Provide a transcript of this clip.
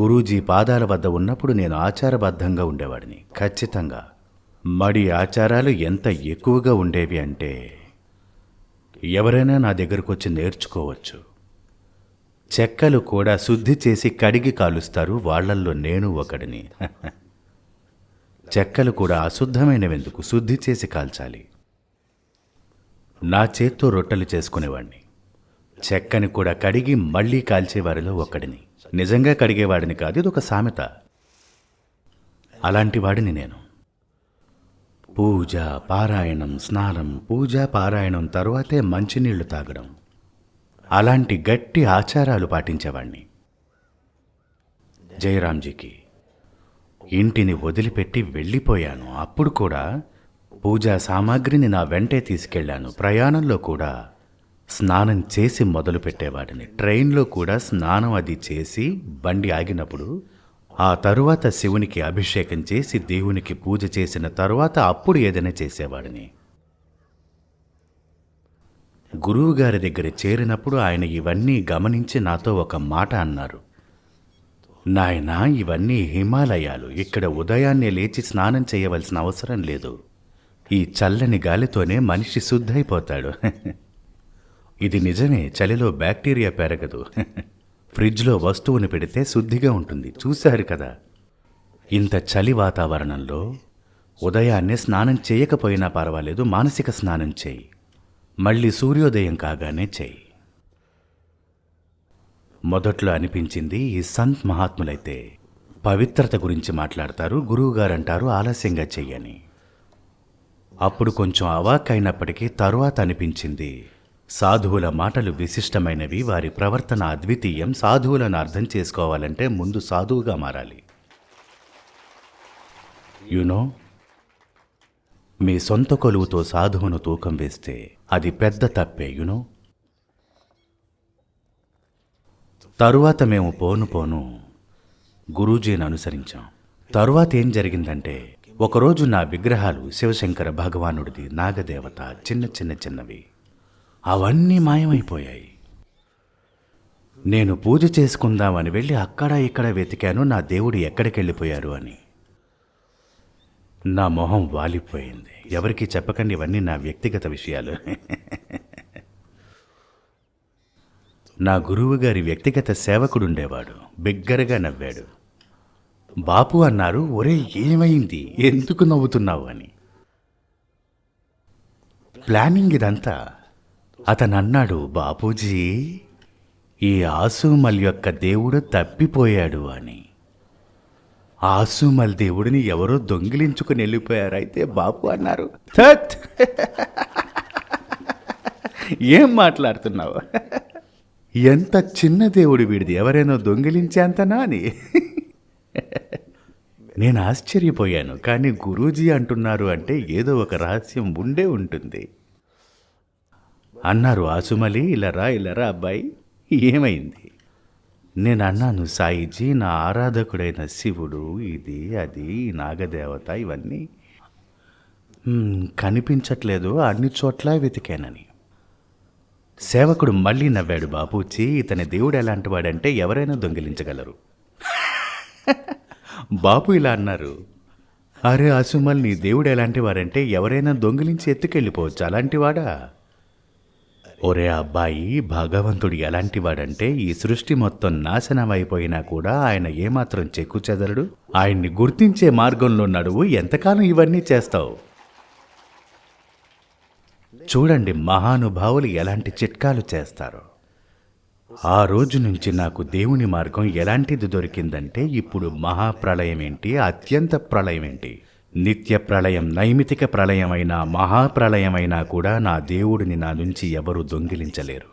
గురూజీ పాదాల వద్ద ఉన్నప్పుడు నేను ఆచారబద్ధంగా ఉండేవాడిని. ఖచ్చితంగా. మడి ఆచారాలు ఎంత ఎక్కువగా ఉండేవి అంటే ఎవరైనా నా దగ్గరకు వచ్చి నేర్చుకోవచ్చు. చెక్కలు కూడా శుద్ధి చేసి కడిగి కాలుస్తారు వాళ్ళల్లో నేను ఒకడిని. చెక్కలు కూడా అశుద్ధమైనవెందుకు శుద్ధి చేసి కాల్చాలి. నా చేత్తో రొట్టెలు చేసుకునేవాడిని చెక్కని కూడా కడిగి మళ్ళీ కాల్చేవారిలో ఒకడిని. నిజంగా కడిగేవాడిని కాదు ఇది ఒక సామెత. అలాంటి వాడిని నేను. పూజ పారాయణం స్నానం పూజ పారాయణం తరువాతే మంచినీళ్ళు తాగడం. అలాంటి గట్టి ఆచారాలు పాటించేవాణ్ణి. జయరాంజీకి ఇంటిని వదిలిపెట్టి వెళ్ళిపోయాను. అప్పుడు కూడా పూజా సామాగ్రిని నా వెంటే తీసుకెళ్ళాను. ప్రయాణంలో కూడా స్నానం చేసి మొదలు పెట్టేవాడిని. ట్రైన్లో కూడా స్నానం అది చేసి బండి ఆగినప్పుడు ఆ తరువాత శివునికి అభిషేకం చేసి దేవునికి పూజ చేసిన తరువాత అప్పుడు ఏదైనా చేసేవాడిని. గురువుగారి దగ్గర చేరినప్పుడు ఆయన ఇవన్నీ గమనించి నాతో ఒక మాట అన్నారు. నాయన ఇవన్నీ హిమాలయాలు. ఇక్కడ ఉదయాన్నే లేచి స్నానం చేయవలసిన అవసరం లేదు. ఈ చల్లని గాలితోనే మనిషి శుద్ధైపోతాడు. ఇది నిజమే చలిలో బ్యాక్టీరియా పెరగదు. ఫ్రిడ్జ్లో వస్తువుని పెడితే శుద్ధిగా ఉంటుంది. చూశారు కదా. ఇంత చలి వాతావరణంలో ఉదయాన్నే స్నానం చేయకపోయినా పర్వాలేదు మానసిక స్నానం చేయి. మళ్ళీ సూర్యోదయం కాగానే చేయి. మొదట్లో అనిపించింది ఈ సంత్ మహాత్ములైతే పవిత్రత గురించి మాట్లాడతారు గురువుగారంటారు ఆలస్యంగా చెయ్యని. అప్పుడు కొంచెం అవాక్ అయినప్పటికీ తరువాత అనిపించింది సాధువుల మాటలు విశిష్టమైనవి. వారి ప్రవర్తన అద్వితీయం. సాధువులను అర్థం చేసుకోవాలంటే ముందు సాధువుగా మారాలి. యునో మీ సొంత కొలువుతో సాధువును తూకం వేస్తే అది పెద్ద తప్పే యునో తరువాత మేము పోను పోను గురూజీని అనుసరించాం. తరువాత ఏం జరిగిందంటే ఒకరోజు నా విగ్రహాలు శివశంకర భగవానుడిది నాగదేవత చిన్న చిన్న చిన్నవి. అవన్నీ మాయమైపోయాయి. నేను పూజ చేసుకుందామని వెళ్ళి అక్కడ ఇక్కడ వెతికాను నా దేవుడు ఎక్కడికి వెళ్ళిపోయారు అని. నా మొహం వాలిపోయింది. ఎవరికీ చెప్పకండి ఇవన్నీ నా వ్యక్తిగత విషయాలు. నా గురువు గారి వ్యక్తిగత సేవకుడుండేవాడు బిగ్గరగా నవ్వాడు. బాపు అన్నారు ఒరే ఏమైంది? ఎందుకు నవ్వుతున్నావు? అని. ప్లానింగ్ ఇదంతా అతను అన్నాడు బాపూజీ ఈ ఆసుమల్ యొక్క దేవుడు తప్పిపోయాడు అని. ఆసుమల్ దేవుడిని ఎవరో దొంగిలించుకుని వెళ్ళిపోయారు అయితే బాపు అన్నారు. "థత్! ఏం మాట్లాడుతున్నావు? ఎంత చిన్న దేవుడు వీడిది ఎవరైనా దొంగిలించేంతనా అని. నేను ఆశ్చర్యపోయాను కానీ గురూజీ అంటున్నారు అంటే ఏదో ఒక రహస్యం ఉండే ఉంటుంది. అన్నారు ఆసుమలి ఇలారా ఇలారా అబ్బాయి. ఏమైంది? నేను అన్నాను సాయిజీ నా ఆరాధకుడైన శివుడు ఇది అది నాగదేవత ఇవన్నీ కనిపించట్లేదు అన్ని చోట్ల వెతికానని. సేవకుడు మళ్ళీ నవ్వాడు బాపూజీ ఇతని దేవుడు ఎలాంటి వాడంటే ఎవరైనా దొంగిలించగలరు. బాపు ఇలా అన్నారు అరే అసుమల్ నీ దేవుడు ఎలాంటి వారంటే ఎవరైనా దొంగిలించి ఎత్తుకెళ్ళిపోవచ్చు అలాంటివాడా ఒరే అబ్బాయి భగవంతుడు ఎలాంటి వాడంటే ఈ సృష్టి మొత్తం నాశనం అయిపోయినా కూడా ఆయన ఏమాత్రం చెక్కు చెదరడు. ఆయన్ని గుర్తించే మార్గంలో నడువు ఎంతకాలం ఇవన్నీ చేస్తావు? చూడండి మహానుభావులు ఎలాంటి చిట్కాలు చేస్తారో. ఆ రోజు నుంచి నాకు దేవుని మార్గం ఎలాంటిది దొరికిందంటే ఇప్పుడు మహాప్రళయం ఏంటి అత్యంత ప్రళయం ఏంటి నిత్య ప్రళయం నైమితిక ప్రళయమైనా మహాప్రళయమైనా కూడా నా దేవుడిని నా నుంచి ఎవరు దొంగిలించలేరు.